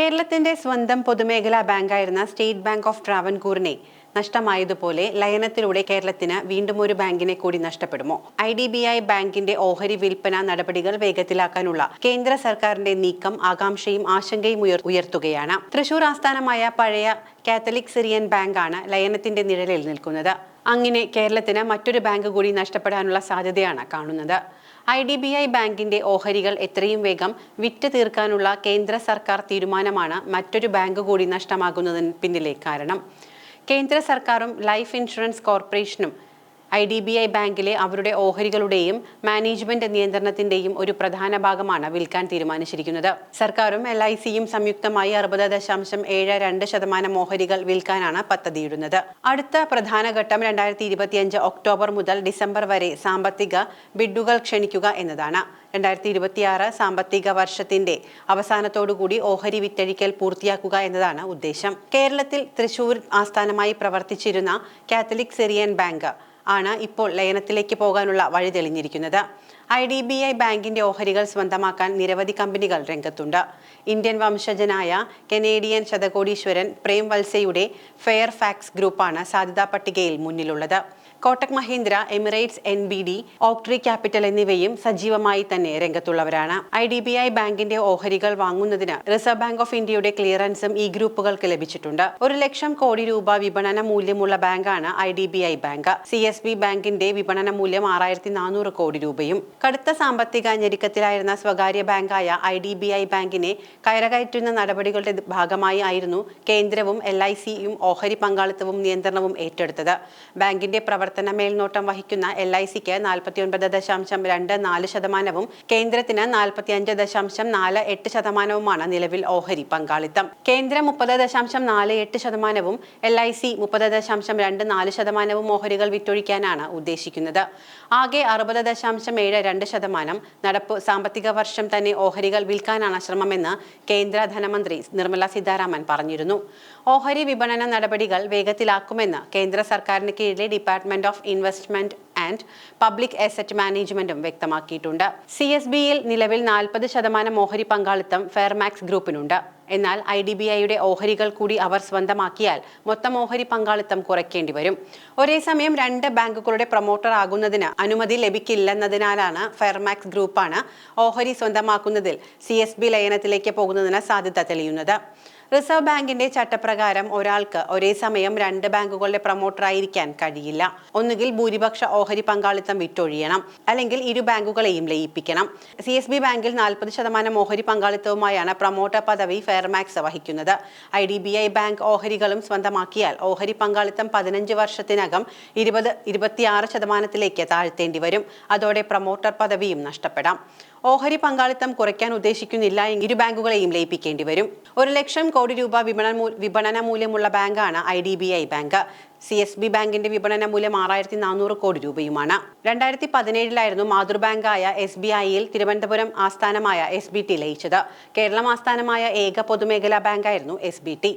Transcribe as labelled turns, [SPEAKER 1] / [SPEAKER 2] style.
[SPEAKER 1] കേരളത്തിന്റെ സ്വന്തം പൊതുമേഖലാ ബാങ്കായിരുന്ന സ്റ്റേറ്റ് ബാങ്ക് ഓഫ് ട്രാവൻകൂറിനെ നഷ്ടമായതുപോലെ ലയനത്തിലൂടെ കേരളത്തിന് വീണ്ടും ഒരു ബാങ്കിനെ കൂടി നഷ്ടപ്പെടുമോ? ഐ ഡി ബി ഐ ബാങ്കിന്റെ ഓഹരി വിൽപ്പന നടപടികൾ വേഗത്തിലാക്കാനുള്ള കേന്ദ്ര സർക്കാരിന്റെ നീക്കം ആകാംക്ഷയും ആശങ്കയും ഉയർ ഉയർത്തുകയാണ്. തൃശൂർ ആസ്ഥാനമായ പഴയ കാത്തലിക് സിറിയൻ ബാങ്കാണ് ലയനത്തിന്റെ നിഴലിൽ നിൽക്കുന്നത്. അങ്ങനെ കേരളത്തിന് മറ്റൊരു ബാങ്ക് കൂടി നഷ്ടപ്പെടാനുള്ള സാധ്യതയാണ് കാണുന്നത്. ഐ ഡി ബി ഐ ബാങ്കിന്റെ ഓഹരികൾ എത്രയും വേഗം വിറ്റ് തീർക്കാനുള്ള കേന്ദ്ര സർക്കാർ തീരുമാനമാണ് മറ്റൊരു ബാങ്ക് കൂടി നഷ്ടമാകുന്നതിന് പിന്നിലെ കാരണം. കേന്ദ്ര സർക്കാരും ലൈഫ് ഇൻഷുറൻസ് കോർപ്പറേഷനും ഐ ഡി ബി ഐ ബാങ്കിലെ അവരുടെ ഓഹരികളുടെയും മാനേജ്മെന്റ് നിയന്ത്രണത്തിന്റെയും ഒരു പ്രധാന ഭാഗമാണ് വിൽക്കാൻ തീരുമാനിച്ചിരിക്കുന്നത്. സർക്കാരും എൽ ഐ സിയും സംയുക്തമായി അറുപത് ദശാംശം ഏഴ് രണ്ട് ശതമാനം ഓഹരികൾ വിൽക്കാനാണ് പദ്ധതിയിടുന്നത്. അടുത്ത പ്രധാന ഘട്ടം രണ്ടായിരത്തി ഇരുപത്തിയഞ്ച് ഒക്ടോബർ മുതൽ ഡിസംബർ വരെ സാമ്പത്തിക ബിഡുകൾ ക്ഷണിക്കുക എന്നതാണ്. രണ്ടായിരത്തി ഇരുപത്തിയാറ് സാമ്പത്തിക വർഷത്തിന്റെ അവസാനത്തോടുകൂടി ഓഹരി വിറ്റഴിക്കൽ പൂർത്തിയാക്കുക എന്നതാണ് ഉദ്ദേശം. കേരളത്തിൽ തൃശൂർ ആസ്ഥാനമായി പ്രവർത്തിച്ചിരുന്ന കാത്തലിക് സിറിയൻ ബാങ്ക് ആണ് ഇപ്പോൾ ലയനത്തിലേക്ക് പോകാനുള്ള വഴി തെളിഞ്ഞിരിക്കുന്നത്. ഐ ഡി ബി ഐ ബാങ്കിന്റെ ഓഹരികൾ സ്വന്തമാക്കാൻ നിരവധി കമ്പനികൾ രംഗത്തുണ്ട്. ഇന്ത്യൻ വംശജനായ കനേഡിയൻ ശതകോടീശ്വരൻ പ്രേം വത്സയുടെ ഫെയർ ഫാക്സ് ഗ്രൂപ്പാണ് സാധ്യതാ പട്ടികയിൽ മുന്നിലുള്ളത്. Kotak Mahindra Emirates N B D Oaktree Capital എന്നിവയും സജീവമായി തന്നെ രംഗത്തുള്ളവരാണ്. ഐ ഡി ബി ഐ ബാങ്കിന്റെ ഓഹരികൾ വാങ്ങുന്നതിന് റിസർവ് ബാങ്ക് ഓഫ് ഇന്ത്യയുടെ ക്ലിയറൻസും ഈ ഗ്രൂപ്പുകൾക്ക് ലഭിച്ചിട്ടുണ്ട്. ഒരു ലക്ഷം കോടി രൂപ വിപണന മൂല്യമുള്ള ബാങ്കാണ് I D B I bank. C S B ബാങ്കിന്റെ വിപണന മൂല്യം ആറായിരത്തി നാനൂറ് കോടി രൂപയും. കടുത്ത സാമ്പത്തിക ഞെരുക്കത്തിലായിരുന്ന സ്വകാര്യ ബാങ്കായ ഐ ഡി ബി ഐ ബാങ്കിനെ കയറകയറ്റുന്ന നടപടികളുടെ ഭാഗമായി ആയിരുന്നു കേന്ദ്രവും എൽ ഐ സിയും ഓഹരി പങ്കാളിത്തവും നിയന്ത്രണവും ഏറ്റെടുത്തത്. ബാങ്കിന്റെ പ്രവർത്തന മേൽനോട്ടം വഹിക്കുന്ന എൽ ഐ സിക്ക് നാൽപ്പത്തിയൊൻപത് ദശാംശം രണ്ട് നാല് ശതമാനവും കേന്ദ്രത്തിന് നാൽപ്പത്തിയഞ്ച് ദശാംശം നാല് എട്ട് ശതമാനവുമാണ് നിലവിൽ ഓഹരി പങ്കാളിത്തം. കേന്ദ്രം മുപ്പത് ദശാംശം നാല് എട്ട് ശതമാനവും എൽ ഐ സി മുപ്പത് ദശാംശം രണ്ട് നാല് ശതമാനവും ഓഹരികൾ വിറ്റൊഴിക്കാനാണ് ഉദ്ദേശിക്കുന്നത്. ആകെ അറുപത് ദശാംശം ഏഴ് രണ്ട് ശതമാനം നടപ്പ് സാമ്പത്തിക വർഷം തന്നെ ഓഹരികൾ വിൽക്കാനാണ് ശ്രമമെന്ന് കേന്ദ്ര ധനമന്ത്രി നിർമ്മല സീതാരാമൻ പറഞ്ഞിരുന്നു. ഓഹരി വിപണന നടപടികൾ വേഗത്തിലാക്കുമെന്ന് കേന്ദ്ര സർക്കാരിന് കീഴിലെ department of investment and public asset മാനേജ്മെന്റും വ്യക്തമാക്കിയിട്ടുണ്ട്. സി എസ് ബിയിൽ നിലവിൽ നാൽപ്പത് ശതമാനം ഓഹരി പങ്കാളിത്തം ഫെയർമാക്സ് ഗ്രൂപ്പിനുണ്ട് എന്നാൽ ഐ ഡി ബി ഐയുടെ ഓഹരികൾ കൂടി അവർ സ്വന്തമാക്കിയാൽ മൊത്തം ഓഹരി പങ്കാളിത്തം കുറയ്ക്കേണ്ടി വരും. ഒരേ സമയം രണ്ട് ബാങ്കുകളുടെ പ്രൊമോട്ടർ ആകുന്നതിന് അനുമതി ലഭിക്കില്ലെന്നതിനാലാണ് ഫെയർമാക്സ് ഗ്രൂപ്പാണ് ഓഹരി സ്വന്തമാക്കുന്നതിൽ സി എസ് ബി ലയനത്തിലേക്ക് പോകുന്നതിന് സാധ്യത തെളിയുന്നത്. റിസർവ് ബാങ്കിന്റെ ചട്ടപ്രകാരം ഒരാൾക്ക് ഒരേ സമയം രണ്ട് ബാങ്കുകളുടെ പ്രൊമോട്ടർ ആയിരിക്കാൻ കഴിയില്ല. ഒന്നുകിൽ ഭൂരിപക്ഷ ഓഹരി പങ്കാളിത്തം വിട്ടൊഴിയണം അല്ലെങ്കിൽ ഇരു ബാങ്കുകളെയും ലയിപ്പിക്കണം. സി എസ് ബി ബാങ്കിൽ നാൽപ്പത് ശതമാനം ഓഹരി പങ്കാളിത്തവുമായാണ് പ്രൊമോട്ടർ പദവി ഫെയർമാക്സ് വഹിക്കുന്നത്. I D B I bank ഓഹരികളും സ്വന്തമാക്കിയാൽ ഓഹരി പങ്കാളിത്തം പതിനഞ്ച് വർഷത്തിനകം ഇരുപത് ഇരുപത്തിയാറ് ശതമാനത്തിലേക്ക് താഴ്ത്തേണ്ടി വരും. അതോടെ പ്രൊമോട്ടർ പദവിയും നഷ്ടപ്പെടാം. ഓഹരി പങ്കാളിത്തം കുറയ്ക്കാൻ ഉദ്ദേശിക്കുന്നില്ല ഇരു ബാങ്കുകളെയും ലയിപ്പിക്കേണ്ടി വരും. ഒരു ലക്ഷം കോടി രൂപ വിപണന വിപണന മൂല്യമുള്ള ബാങ്കാണ് I D B I bank. C S B ബാങ്കിന്റെ വിപണന മൂല്യം ആറായിരത്തി നാനൂറ് കോടി രൂപയുമാണ്. രണ്ടായിരത്തി പതിനേഴിലായിരുന്നു മാതൃബാങ്കായ എസ് ബി ഐയിൽ തിരുവനന്തപുരം ആസ്ഥാനമായ എസ് ബി ടി ലയിച്ചത്. കേരളം ആസ്ഥാനമായ ഏക പൊതുമേഖലാ ബാങ്കായിരുന്നു എസ് ബി ടി.